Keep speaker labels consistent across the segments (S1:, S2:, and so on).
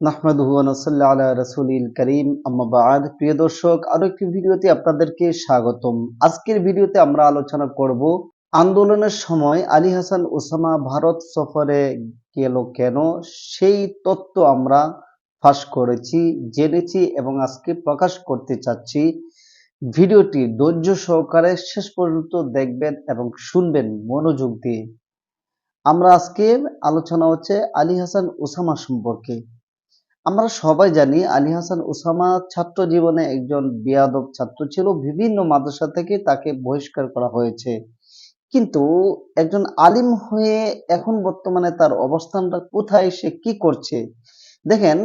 S1: নাহমাদুহু ওয়া নাসাল্লি আলা রাসূলিল কারীম। প্রিয় দর্শক, আরও একটি ভিডিওতে আপনাদেরকে স্বাগতম। আজকের ভিডিওতে আমরা আলোচনা আন্দোলনের সময় আলী হাসান ওসামা ভারত সফরে কেন? সেই আমরা ফাঁস করেছি, জেনেছি এবং আজকে প্রকাশ করতে চাচ্ছি। ভিডিওটি ধৈর্য সহকারে শেষ পর্যন্ত দেখবেন এবং শুনবেন মনোযোগ দিয়ে। আমরা আজকে আলোচনা হচ্ছে আলী হাসান ওসামা সম্পর্কে। আমরা সবাই জানি আলী হাসান ওসামা ছাত্র জীবনে একজন বেয়াদব ছাত্র ছিল। বিভিন্ন মাদ্রাসা থেকে তাকে বহিষ্কার করা হয়েছে। কিন্তু একজন আলিম হয়ে এখন বর্তমানে তার অবস্থানটা কোথায়, সে কি করছে? দেখেন,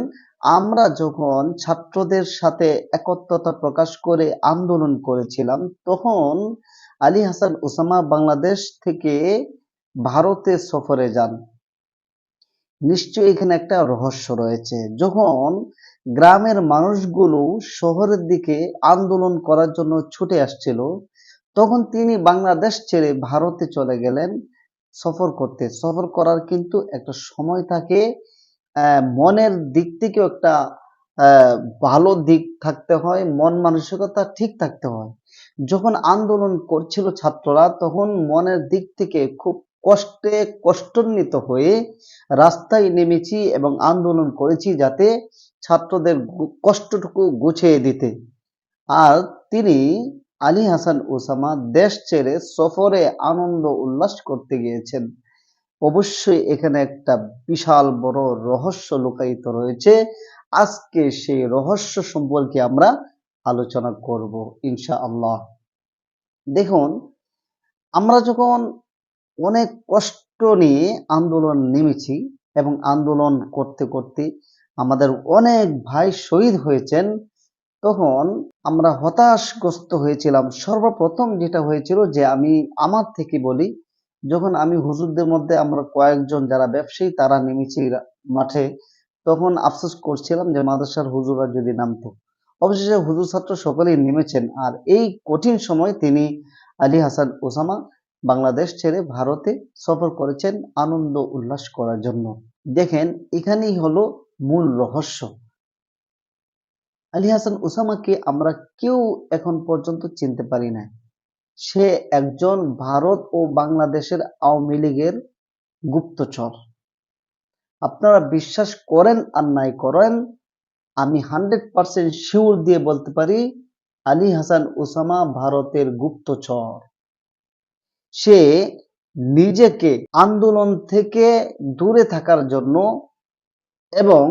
S1: আমরা যখন ছাত্রদের সাথে একত্রতা প্রকাশ করে আন্দোলন করেছিলাম, তখন আলী হাসান ওসামা বাংলাদেশ থেকে ভারতে সফরে যান। নিশ্চয়ই এখানে একটা রহস্য রয়েছে। যখন গ্রামের মানুষগুলো শহরের দিকে আন্দোলন করার জন্য ছুটে আসছিল, তখন তিনি বাংলাদেশ ছেড়ে ভারতে চলে গেলেন সফর করতে। সফর করার কিন্তু একটা সময় থাকে। মনের দিক থেকেও একটা ভালো দিক থাকতে হয়, মন মানসিকতা ঠিক থাকতে হয়। যখন আন্দোলন করছিল ছাত্ররা, তখন মনের দিক থেকে খুব কষ্টে কষ্টান্বিত হয়ে রাস্তায় নেমেছি এবং আন্দোলন করেছি যাতে ছাত্রদের কষ্টটুকু গুছিয়ে দিতে। আর তিনি আলী হাসান ওসামা দেশ ছেড়ে সফরে আনন্দ উল্লাস করতে গিয়েছেন। অবশ্যই এখানে একটা বিশাল বড় রহস্য লুকায়িত রয়েছে। আজকে সেই রহস্য সম্পর্কে আমরা আলোচনা করব ইনশা আল্লাহ দেখুন, আমরা যখন অনেক কষ্ট নিয়ে আন্দোলন নেমেছি এবং আন্দোলন করতে করতে আমাদের অনেক ভাই শহীদ হয়েছেন। তখন আমরা হতাশগ্রস্ত হয়েছিলাম। সর্বপ্রথম যেটা হয়েছিল যে আমি আমার থেকে বলি, যখন আমি হুজুরদের মধ্যে আমরা কয়েকজন যারা ব্যবসায়ী তারা নেমেছি মাঠে, তখন আফসোস করছিলাম যে মাদ্রাসার হুজুরা যদি নামতো। অবশেষে হুজুর ছাত্র সকলেই নেমেছেন। আর এই কঠিন সময় তিনি আলী হাসান ওসামা বাংলাদেশ ছেড়ে ভারতে সফর করেছেন আনন্দ উল্লাস করার জন্য। দেখেন, এখানেই হলো মূল রহস্য। আলী হাসান ওসামাকে আমরা কেউ এখন পর্যন্ত চিনতে পারি না সে একজন ভারত ও বাংলাদেশের আওয়ামী লীগের গুপ্তচর। আপনারা বিশ্বাস করেন আর নাই করেন, আমি হান্ড্রেড পার্সেন্ট শিওর দিয়ে বলতে পারি, আলী হাসান ওসামা ভারতের গুপ্তচর। সে নিজেকে আন্দোলন থেকে দূরে থাকার জন্য এবং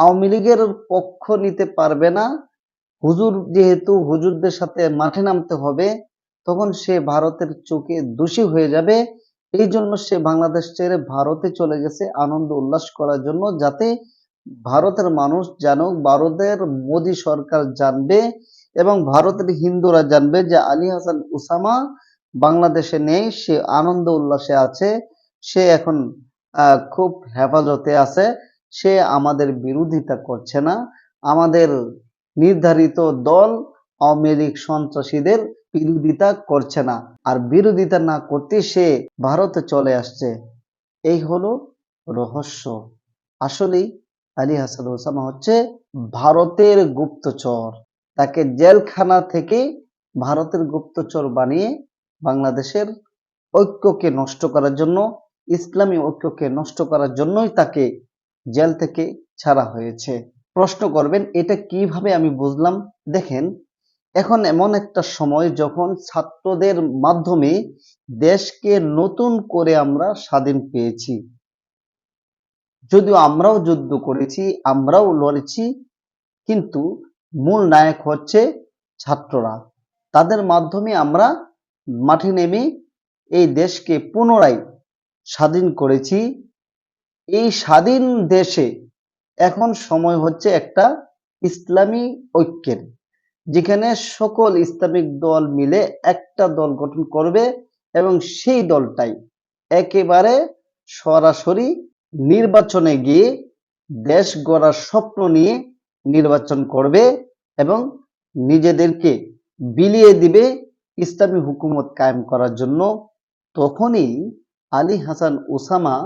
S1: আওয়ামী লীগের পক্ষ নিতে পারবে না। হুজুর যেহেতু হুজুরদের সাথে মাঠে নামতে হবে, তখন সে ভারতের চোখে দোষী হয়ে যাবে। এই জন্য সে বাংলাদেশ ছেড়ে ভারতে চলে গেছে আনন্দ উল্লাস করার জন্য, যাতে ভারতের মানুষ জানুক, ভারতের মোদী সরকার জানবে এবং ভারতের হিন্দুরা জানবে যে আলী হাসান উসামা বাংলাদেশে নেই, সে আনন্দ উল্লাসে আছে, সে এখন খুব হেফাজতে আছে, সে আমাদের বিরোধিতা করছে না। আমাদের নির্ধারিত দল আওয়ামী সন্ত্রাসীদের বিরোধিতা করছে না। আর বিরোধিতা না করতে সে ভারতে চলে আসছে। এই হলো রহস্য। আসলেই আলী হাসান ওসামা হচ্ছে ভারতের গুপ্তচর। তাকে জেলখানা থেকে ভারতের গুপ্তচর বানিয়ে বাংলাদেশের ঐক্যকে নষ্ট করার জন্য, ইসলামী ঐক্যকে নষ্ট করার জন্যই তাকে জেল থেকে ছাড়া হয়েছে। প্রশ্ন করবেন, এটা কীভাবে আমি বুঝলাম? দেখেন, এখন এমন একটা সময় যখন ছাত্রদের মাধ্যমে দেশকে নতুন করে আমরা স্বাধীন পেয়েছি। যদিও আমরাও যুদ্ধ করেছি, আমরাও লড়েছি, কিন্তু মূল নায়ক হচ্ছে ছাত্ররা। তাদের মাধ্যমে আমরা মাঠে নেমে এই দেশকে পুনরায় স্বাধীন করেছি। এই স্বাধীন দেশে এখন সময় হচ্ছে একটা ইসলামী ঐক্যের, যেখানে সকল ইসলামিক দল মিলে একটা দল গঠন করবে এবং সেই দলটাই একেবারে সরাসরি নির্বাচনে গিয়ে দেশ গড়ার স্বপ্ন নিয়ে নির্বাচন করবে এবং নিজেদেরকে বিলিয়ে দিবে ইসলামী হুকুমত কায়েম করার জন্য তখনই আলী হাসান ওসামা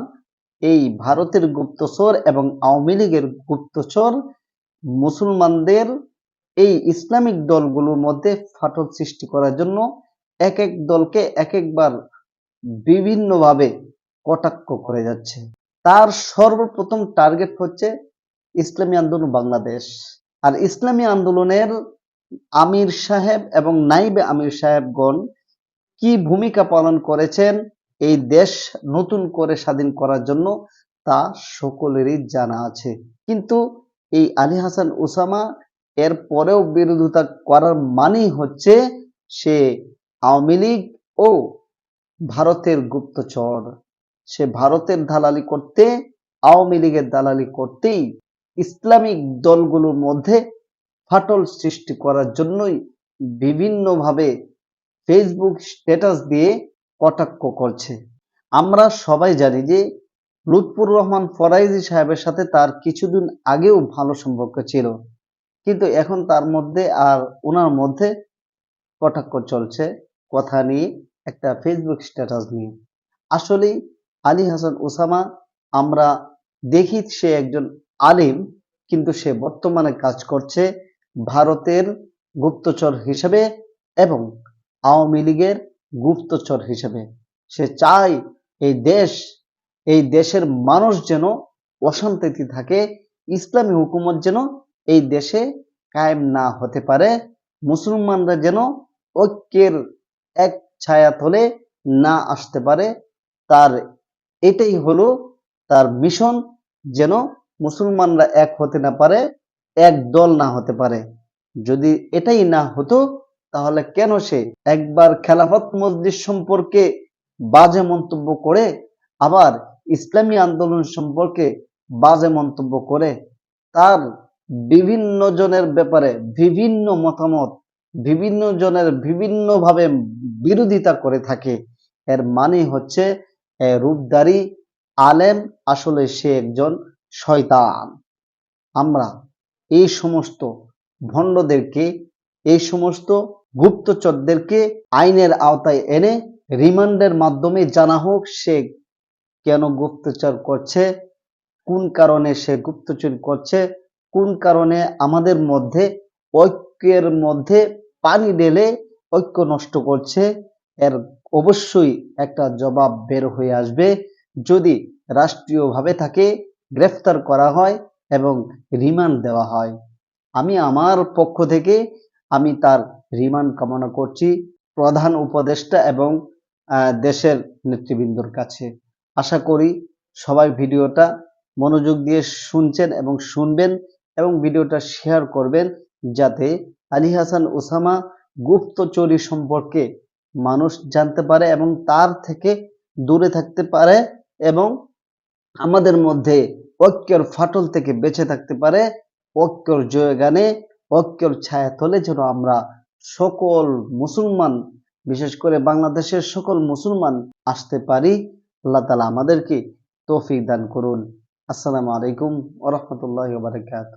S1: এই ভারতের গুপ্তচর এবং আওয়ামী লীগের গুপ্তচর মুসলমানদের এই ইসলামিক দলগুলোর মধ্যে ফাটল সৃষ্টি করার জন্য এক এক দলকে এক একবার বিভিন্নভাবে কটাক্ষ করে যাচ্ছে। তার সর্বপ্রথম টার্গেট হচ্ছে ইসলামী আন্দোলন বাংলাদেশ। আর ইসলামী আন্দোলনের আমির সাহেব এবং নাইবে আমির সাহেবগণ কি ভূমিকা পালন করেছেন, এই দেশ নতুন করে স্বাধীন করার জন্য তা সকলেরই জানা আছে। কিন্তু এই আলী হাসান ওসামা এর পরেও বিরোধিতা করার মানেই হচ্ছে সে আওয়ামী লীগ ও ভারতের গুপ্তচর। সে ভারতের দালালি করতে, আওয়ামী লীগের দালালি করতেই ইসলামিক দলগুলোর মধ্যে ফাটল সৃষ্টি করার জন্যই বিভিন্নভাবে ফেসবুক স্ট্যাটাস দিয়ে কটাক্ষ করছে। আমরা সবাই জানি যে লুৎফুর রহমান ফরাইজি সাহেবের সাথে তার কিছুদিন আগেও ভালো সম্পর্ক ছিল। কিন্তু এখন তার মধ্যে আর ওনার মধ্যে কটাক্ষ চলছে কথা নিয়ে, একটা ফেসবুক স্ট্যাটাস নিয়ে। আসলেই আলী হাসান ওসামা, আমরা দেখি সে একজন আলিম, কিন্তু সে বর্তমানে কাজ করছে ভারতের গুপ্তচর হিসেবে এবং আওয়ামী লীগের গুপ্তচর হিসেবে। সে চায় এই দেশ, এই দেশের মানুষ যেন অশান্তিতে থাকে, ইসলামী হুকুমত যেন এই দেশে কায়েম না হতে পারে, মুসলমানরা যেন ঐক্যের এক ছায়াতলে না আসতে পারে। তার এটাই হলো তার মিশন যেন মুসলমানরা এক হতে না পারে এক দল না হতে পারে। যদি এটাই না হতো, তাহলে কেন সে একবার খেলাফত মসজিদ সম্পর্কে বাজে মন্তব্য করে, আবার ইসলামী আন্দোলন সম্পর্কে বাজে মন্তব্য করে? তার বিভিন্ন জনের ব্যাপারে বিভিন্ন মতামত, বিভিন্ন জনের বিভিন্নভাবে বিরোধিতা করে থাকে। এর মানে হচ্ছে রূপদারি আলেম আসলে সে একজন শয়তান। আমরা এই সমস্ত ভণ্ডদেরকে, এই সমস্ত গুপ্তচরদেরকে আইনের আওতায় এনে রিমান্ডের মাধ্যমে জানা হোক সে কেন গুপ্তচর করছে, কোন কারণে সে গুপ্তচর করছে, কোন কারণে আমাদের মধ্যে, ঐক্যের মধ্যে পানি ঢেলে ঐক্য নষ্ট করছে, এর অবশ্যই একটা জবাব বের হয়ে আসবে। যদি রাষ্ট্রীয়ভাবে তাকে গ্রেফতার করা হয় এবং রিমান্ড দেওয়া হয়। আমি আমার পক্ষ থেকে আমি তার রিমান্ড কামনা করছি প্রধান উপদেষ্টা এবং দেশের নেতৃবৃন্দর কাছে। আশা করি সবাই ভিডিওটা মনোযোগ দিয়ে শুনছেন এবং শুনবেন এবং ভিডিওটা শেয়ার করবেন যাতে আলী হাসান ওসামা গুপ্তচুরি সম্পর্কে মানুষ জানতে পারে এবং তার থেকে দূরে থাকতে পারে এবং আমাদের মধ্যে ঐক্যের ফাটল থেকে বেঁচে থাকতে পারে, ঐক্যর জয়গানে, ঐক্যর ছায়াতলে যেন আমরা সকল মুসলমান, বিশেষ করে বাংলাদেশের সকল মুসলমান আসতে পারি। আল্লাহ তালা আমাদেরকে তৌফিক দান করুন। আসসালামু আলাইকুম ওরহমতুল্লাহ বারকাত